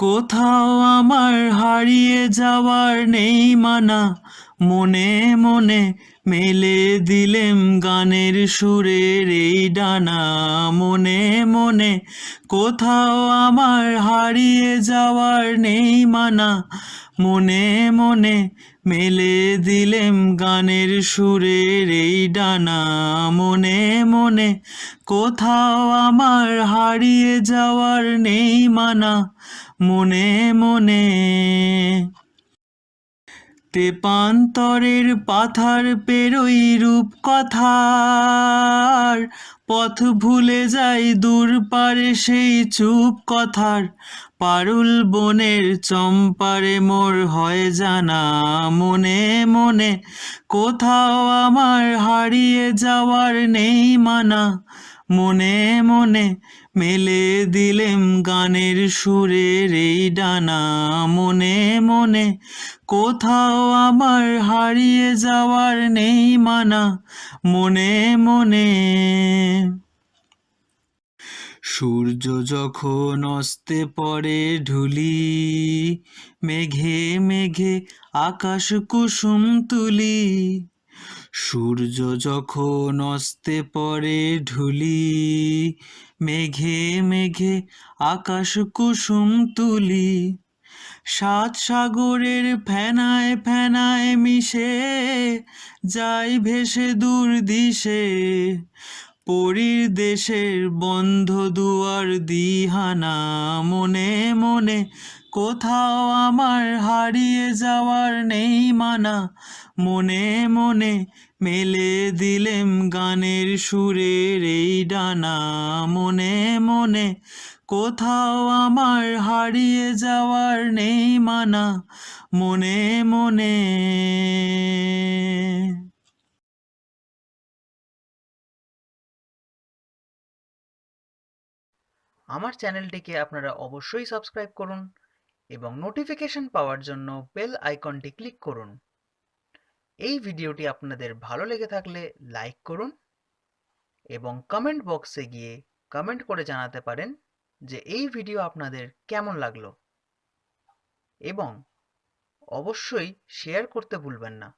কোথাও আমার হারিয়ে যাওয়ার নেই মানা। মনে মনে মেলে দিলেম গানের সুরের এই ডানা। মনে মনে কোথাও আমার হারিয়ে যাওয়ার নেই মানা। মনে মনে মেলে দিলেম গানের সুরের এই ডানা। মনে মনে কোথাও আমার হারিয়ে যাওয়ার নেই মানা। মনে মনে তেপান্তরের পাথার পেরোই রূপ কথার পথ ভুলে যাই দূর পারে সেই চুপ কথার। পারুল বনের চম্পারে মোর হয় জানা মনে মনে। কোথাও আমার হারিয়ে যাওয়ার নেই মানা মনে মনে। মেলে দিলেম গানের সুরের এই ডানা। মনে মনে কোথাও আমার হারিয়ে যাওয়ার নেই মানা। মনে মনে সূর্য যখন অস্তে পড়ে ঢুলি, মেঘে মেঘে আকাশ কুসুম তুলি। সূর্য যখন অস্তে পরে ঢুলি, মেঘে মেঘে আকাশ কুসুম তুলি। সাত সাগরের ফেনায় ফেনায় মিশে যাই ভেসে দূর দিশে। পরীর দেশের বন্ধ দুয়ার দিহানা, মনে মনে কোথাও আমার হারিয়ে যাওয়ার নেই মানা। মনে মনে মেলে দিলেম গানের সুরের এই ডানা। মনে মনে কোথাও আমার হারিয়ে যাওয়ার নেই মানা। মনে মনে আমার চ্যানেলটিকে আপনারা অবশ্যই সাবস্ক্রাইব করুন এবং নোটিফিকেশন পাওয়ার জন্য বেল আইকনটি ক্লিক করুন। এই ভিডিওটি আপনাদের ভালো লেগে থাকলে লাইক করুন এবং কমেন্ট বক্সে গিয়ে কমেন্ট করে জানাতে পারেন যে এই ভিডিও আপনাদের কেমন লাগল। এবং অবশ্যই শেয়ার করতে ভুলবেন না।